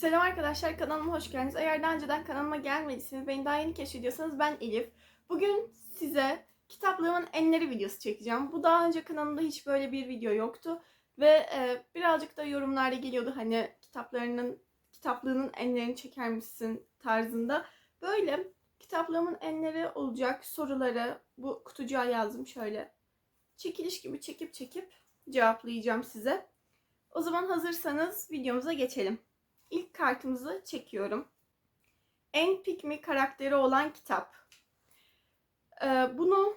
Selam arkadaşlar kanalıma hoş geldiniz. Eğer daha önceden kanalıma gelmediyseniz beni daha yeni keşfediyorsanız ben Elif. Bugün size kitaplığımın enleri videosu çekeceğim. Bu daha önce kanalımda hiç böyle bir video yoktu. Ve e, birazcık da yorumlarda geliyordu hani kitaplarının kitaplığının enlerini çeker misin tarzında. Böyle kitaplığımın enleri olacak soruları bu kutucuğa yazdım şöyle. Çekiliş gibi çekip çekip cevaplayacağım size. O zaman hazırsanız videomuza geçelim. İlk kartımızı çekiyorum. En pikmi karakteri olan kitap. Ee, bunu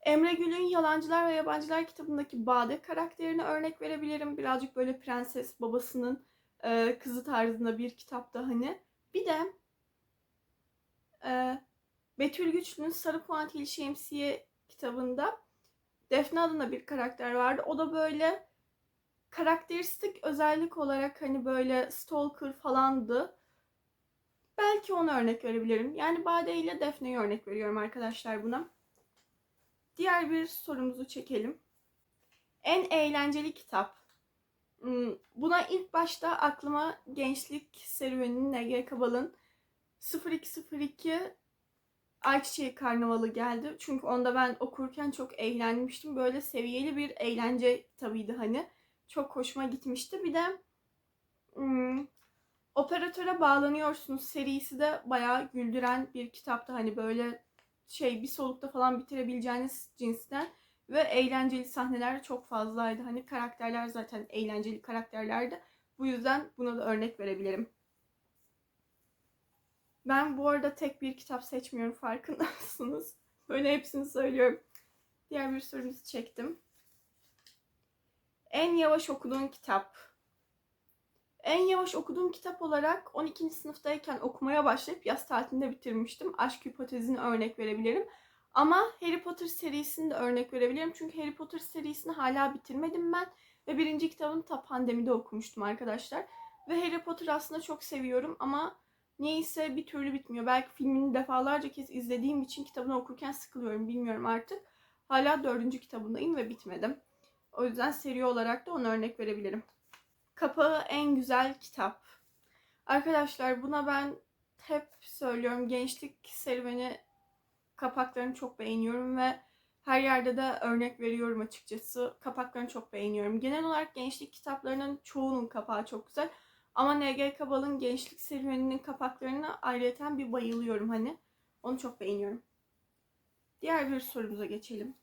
Emre Gül'ün Yalancılar ve Yabancılar kitabındaki Bade karakterine örnek verebilirim. Birazcık böyle prenses babasının e, kızı tarzında bir kitapta hani. Bir de e, Betül Güçlü'nün Sarı Puantiyeli Şemsiye kitabında Defne adında bir karakter vardı. O da böyle karakteristik özellik olarak hani böyle stalker falandı. Belki onu örnek verebilirim. Yani Bade ile Defne'yi örnek veriyorum arkadaşlar buna. Diğer bir sorumuzu çekelim. En eğlenceli kitap. Hmm, Buna ilk başta aklıma Gençlik Serüveni'nin Ege Kabal'ın 0202 Ayçiçeği Karnavalı geldi. Çünkü onda ben okurken çok eğlenmiştim. Böyle seviyeli bir eğlence kitabıydı hani. Çok hoşuma gitmişti. Bir de hmm, Operatöre bağlanıyorsunuz serisi de bayağı güldüren bir kitaptı. Hani böyle şey bir solukta falan bitirebileceğiniz cinsten ve eğlenceli sahneler çok fazlaydı. Hani karakterler zaten eğlenceli karakterlerdi. Bu yüzden buna da örnek verebilirim. Ben bu arada tek bir kitap seçmiyorum farkında mısınız? Böyle hepsini söylüyorum. Diğer bir sorumuzu çektim. En yavaş okuduğun kitap. En yavaş okuduğum kitap olarak 12. sınıftayken okumaya başlayıp yaz tatilinde bitirmiştim. Aşk hipotezini örnek verebilirim. Ama Harry Potter serisini de örnek verebilirim. Çünkü Harry Potter serisini hala bitirmedim ben. Ve birinci kitabını ta pandemide okumuştum arkadaşlar. Ve Harry Potter aslında çok seviyorum ama neyse bir türlü bitmiyor. Belki filmini defalarca kez izlediğim için kitabını okurken sıkılıyorum bilmiyorum artık. Hala dördüncü kitabındayım ve bitmedim. O yüzden seri olarak da onu örnek verebilirim. Kapağı en güzel kitap. Arkadaşlar buna ben hep söylüyorum. Gençlik serüveni kapaklarını çok beğeniyorum ve her yerde de örnek veriyorum açıkçası. Kapaklarını çok beğeniyorum. Genel olarak gençlik kitaplarının çoğunun kapağı çok güzel. Ama N.G. Kabal'ın gençlik serüveninin kapaklarına ayrıyeten bir bayılıyorum hani. Onu çok beğeniyorum. Diğer bir sorumuza geçelim.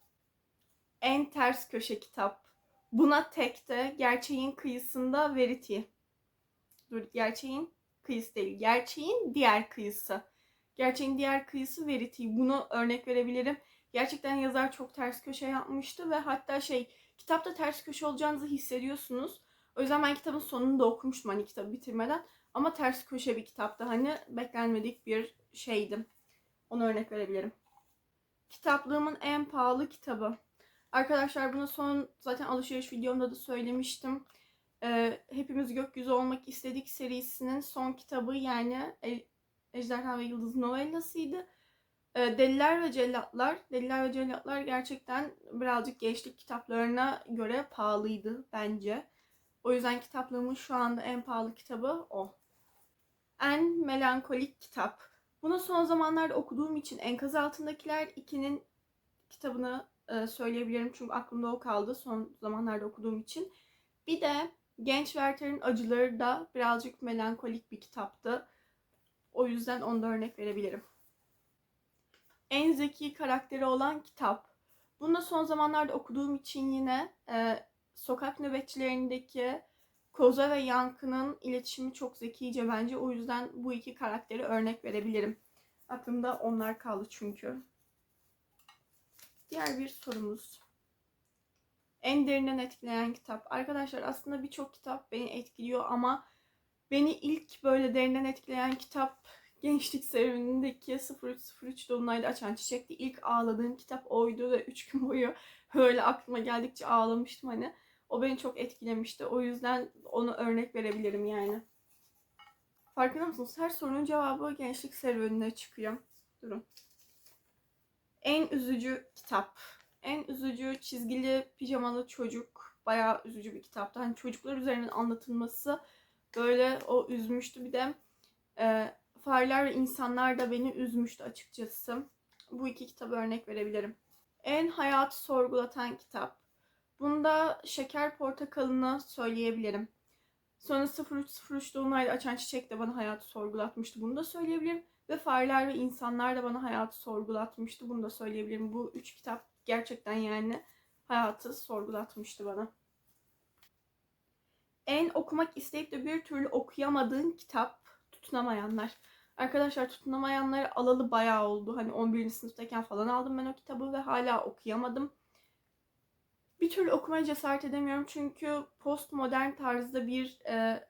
En ters köşe kitap. Buna tekte gerçeğin kıyısında Verity. Dur gerçeğin kıyısı değil. Gerçeğin diğer kıyısı. Gerçeğin diğer kıyısı Verity. Bunu örnek verebilirim. Gerçekten yazar çok ters köşe yapmıştı ve hatta şey kitapta ters köşe olacağınızı hissediyorsunuz. O yüzden ben kitabın sonunu da okumuştum hani kitabı bitirmeden. Ama ters köşe bir kitaptı. Hani beklenmedik bir şeydi. Onu örnek verebilirim. Kitaplığımın en pahalı kitabı. Arkadaşlar bunu son zaten alışveriş videomda da söylemiştim. Ee, Hepimiz Gökyüzü Olmak istedik serisinin son kitabı yani E- Ejderha ve Yıldız novellasıydı. Ee, Deliler ve Cellatlar. Deliler ve Cellatlar gerçekten birazcık gençlik kitaplarına göre pahalıydı bence. O yüzden kitaplığımın şu anda en pahalı kitabı o. En melankolik kitap. Bunu son zamanlarda okuduğum için Enkaz Altındakiler 2'nin kitabını e, söyleyebilirim. Çünkü aklımda o kaldı son zamanlarda okuduğum için. Bir de Genç Werther'in Acıları da birazcık melankolik bir kitaptı. O yüzden onu da örnek verebilirim. En zeki karakteri olan kitap. Bunu da son zamanlarda okuduğum için yine e, sokak nöbetçilerindeki Koza ve Yankı'nın iletişimi çok zekice bence. O yüzden bu iki karakteri örnek verebilirim. Aklımda onlar kaldı çünkü. Diğer bir sorumuz. En derinden etkileyen kitap. Arkadaşlar aslında birçok kitap beni etkiliyor ama beni ilk böyle derinden etkileyen kitap gençlik serüvenindeki 0303 Dolunay'da Açan Çiçek'ti. İlk ağladığım kitap oydu ve 3 gün boyu böyle aklıma geldikçe ağlamıştım hani. O beni çok etkilemişti. O yüzden onu örnek verebilirim yani. Farkında mısınız? Her sorunun cevabı gençlik serüvenine çıkıyor. Durun. En üzücü kitap. En üzücü çizgili pijamalı çocuk. bayağı üzücü bir kitaptı. Hani çocuklar üzerinin anlatılması böyle o üzmüştü. Bir de e, Fareler ve İnsanlar da beni üzmüştü açıkçası. Bu iki kitabı örnek verebilirim. En hayatı sorgulatan kitap. Bunda Şeker Portakalı'nı söyleyebilirim. Sonra 0303 Dolunay'da Açan Çiçek de bana hayatı sorgulatmıştı. Bunu da söyleyebilirim. Ve Fareler ve İnsanlar da bana hayatı sorgulatmıştı. Bunu da söyleyebilirim. Bu üç kitap gerçekten yani hayatı sorgulatmıştı bana. En okumak isteyip de bir türlü okuyamadığın kitap Tutunamayanlar. Arkadaşlar Tutunamayanları alalı bayağı oldu. Hani 11. sınıftayken falan aldım ben o kitabı ve hala okuyamadım. Bir türlü okumaya cesaret edemiyorum çünkü postmodern tarzda bir e,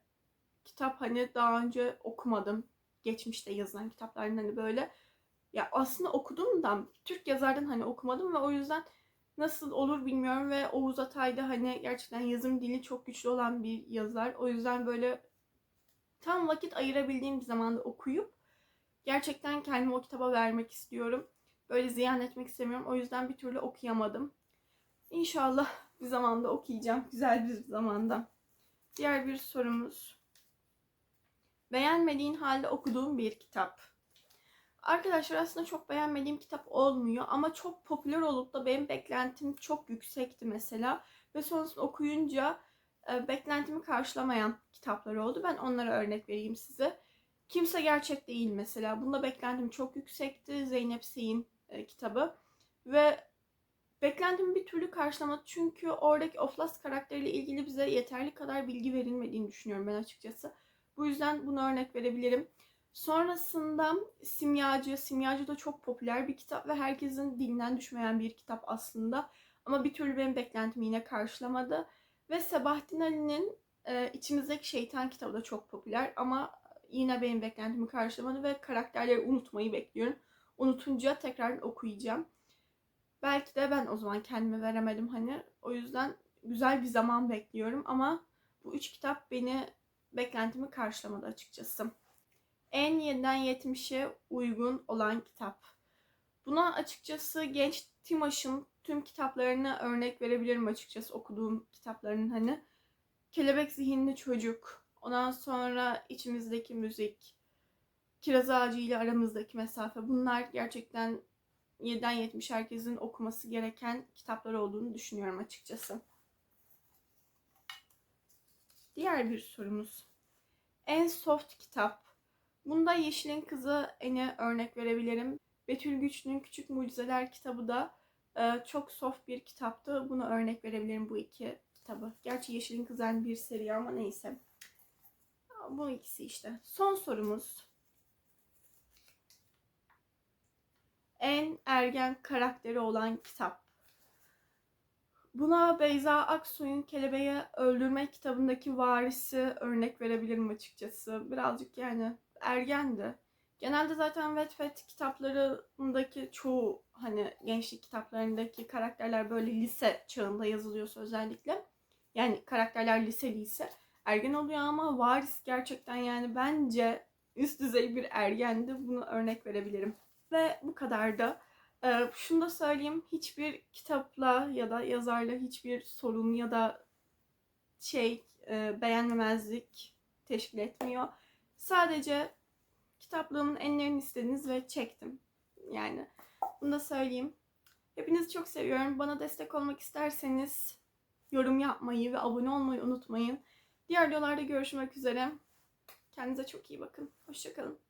kitap hani daha önce okumadım. Geçmişte yazılan kitapların hani böyle ya aslında okudum da Türk yazardan hani okumadım ve o yüzden nasıl olur bilmiyorum ve Oğuz Atay da hani gerçekten yazım dili çok güçlü olan bir yazar. O yüzden böyle tam vakit ayırabildiğim bir zamanda okuyup gerçekten kendimi o kitaba vermek istiyorum. Böyle ziyan etmek istemiyorum. O yüzden bir türlü okuyamadım. İnşallah bir zamanda okuyacağım. Güzel bir zamanda. Diğer bir sorumuz. Beğenmediğin halde okuduğum bir kitap. Arkadaşlar aslında çok beğenmediğim kitap olmuyor ama çok popüler olup da benim beklentim çok yüksekti mesela. Ve sonrasında okuyunca e, beklentimi karşılamayan kitaplar oldu. Ben onlara örnek vereyim size. Kimse Gerçek Değil mesela. Bunda beklentim çok yüksekti. Zeynep Sey'in e, kitabı. Ve beklentimi bir türlü karşılamadı. Çünkü oradaki Oflas karakteriyle ilgili bize yeterli kadar bilgi verilmediğini düşünüyorum ben açıkçası. Bu yüzden bunu örnek verebilirim. Sonrasında Simyacı. Simyacı da çok popüler bir kitap ve herkesin dilinden düşmeyen bir kitap aslında. Ama bir türlü benim beklentimi yine karşılamadı. Ve Sebahattin Ali'nin e, İçimizdeki Şeytan kitabı da çok popüler ama yine benim beklentimi karşılamadı ve karakterleri unutmayı bekliyorum. Unutunca tekrar okuyacağım. Belki de ben o zaman kendime veremedim hani. O yüzden güzel bir zaman bekliyorum ama bu üç kitap beni beklentimi karşılamadı açıkçası. En 7'den 70'e uygun olan kitap. Buna açıkçası genç Timoş'un tüm kitaplarını örnek verebilirim açıkçası okuduğum kitaplarının hani. Kelebek Zihinli Çocuk, ondan sonra içimizdeki müzik, Kiraz Ağacı ile aramızdaki mesafe. Bunlar gerçekten 7'den 70 herkesin okuması gereken kitaplar olduğunu düşünüyorum açıkçası. Diğer bir sorumuz. En soft kitap. Bunda Yeşil'in Kızı ene örnek verebilirim. Betül Güçlü'nün Küçük Mucizeler kitabı da e, çok soft bir kitaptı. Bunu örnek verebilirim bu iki kitabı. Gerçi Yeşil'in Kızı bir seri ama neyse. Bu ikisi işte. Son sorumuz. En ergen karakteri olan kitap. Buna Beyza Aksoy'un Kelebeği Öldürme kitabındaki varisi örnek verebilirim açıkçası. Birazcık yani ergendi. Genelde zaten Wattpad kitaplarındaki çoğu hani gençlik kitaplarındaki karakterler böyle lise çağında yazılıyorsa özellikle. Yani karakterler liseliyse ergen oluyor ama Varis gerçekten yani bence üst düzey bir ergendi. Bunu örnek verebilirim. Ve bu kadar da. Ee, şunu da söyleyeyim. Hiçbir kitapla ya da yazarla hiçbir sorun ya da şey e, beğenmemezlik teşkil etmiyor. Sadece kitaplığımın enlerini istediniz ve çektim. Yani bunu da söyleyeyim. Hepinizi çok seviyorum. Bana destek olmak isterseniz yorum yapmayı ve abone olmayı unutmayın. Diğer videolarda görüşmek üzere. Kendinize çok iyi bakın. Hoşçakalın.